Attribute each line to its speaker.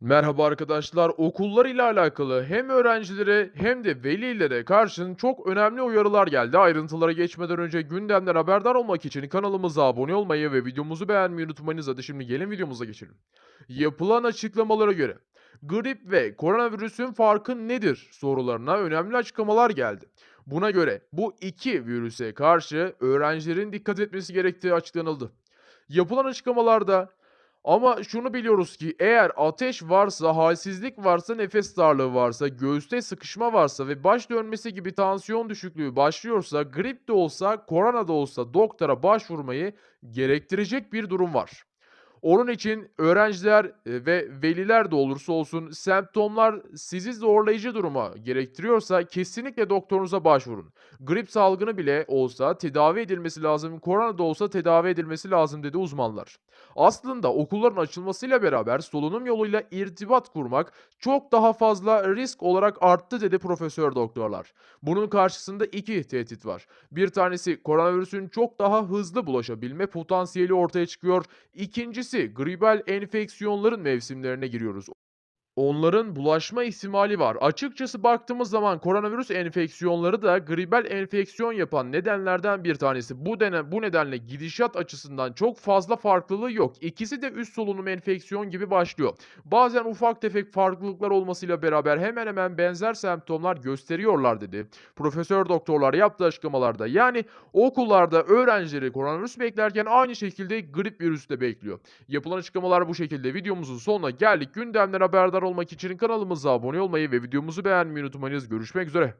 Speaker 1: Merhaba arkadaşlar. Okullar ile alakalı hem öğrencilere hem de velilere karşın çok önemli uyarılar geldi. Ayrıntılara geçmeden önce gündemden haberdar olmak için kanalımıza abone olmayı ve videomuzu beğenmeyi unutmayınız. Hadi şimdi gelin videomuza geçelim. Yapılan açıklamalara göre grip ve koronavirüsün farkı nedir sorularına önemli açıklamalar geldi. Buna göre bu iki virüse karşı öğrencilerin dikkat etmesi gerektiği açıklanıldı. Yapılan açıklamalarda ama şunu biliyoruz ki eğer ateş varsa, halsizlik varsa, nefes darlığı varsa, göğüste sıkışma varsa ve baş dönmesi gibi tansiyon düşüklüğü başlıyorsa, grip de olsa, korona da olsa doktora başvurmayı gerektirecek bir durum var. Onun için öğrenciler e, ve veliler de olursa olsun semptomlar sizi zorlayıcı duruma gerektiriyorsa kesinlikle doktorunuza başvurun. Grip salgını bile olsa tedavi edilmesi lazım, korona da olsa tedavi edilmesi lazım dedi uzmanlar. Aslında okulların açılmasıyla beraber solunum yoluyla irtibat kurmak çok daha fazla risk olarak arttı dedi profesör doktorlar. Bunun karşısında iki tehdit var. Bir tanesi koronavirüsün çok daha hızlı bulaşabilme potansiyeli ortaya çıkıyor. İkincisi gribal enfeksiyonların mevsimlerine giriyoruz. Onların bulaşma ihtimali var. Açıkçası baktığımız zaman koronavirüs enfeksiyonları da gribal enfeksiyon yapan nedenlerden bir tanesi. Bu dene, bu nedenle gidişat açısından çok fazla farklılığı yok. İkisi de üst solunum enfeksiyon gibi başlıyor. Bazen ufak tefek farklılıklar olmasıyla beraber hemen hemen benzer semptomlar gösteriyorlar dedi. Profesör doktorlar yaptığı açıklamalarda. Yani okullarda öğrencileri koronavirüs beklerken aynı şekilde grip virüsü de bekliyor. Yapılan açıklamalar bu şekilde. Videomuzun sonuna geldik. Gündemden haberdar olmak için kanalımıza abone olmayı ve videomuzu beğenmeyi unutmayınız. Görüşmek üzere.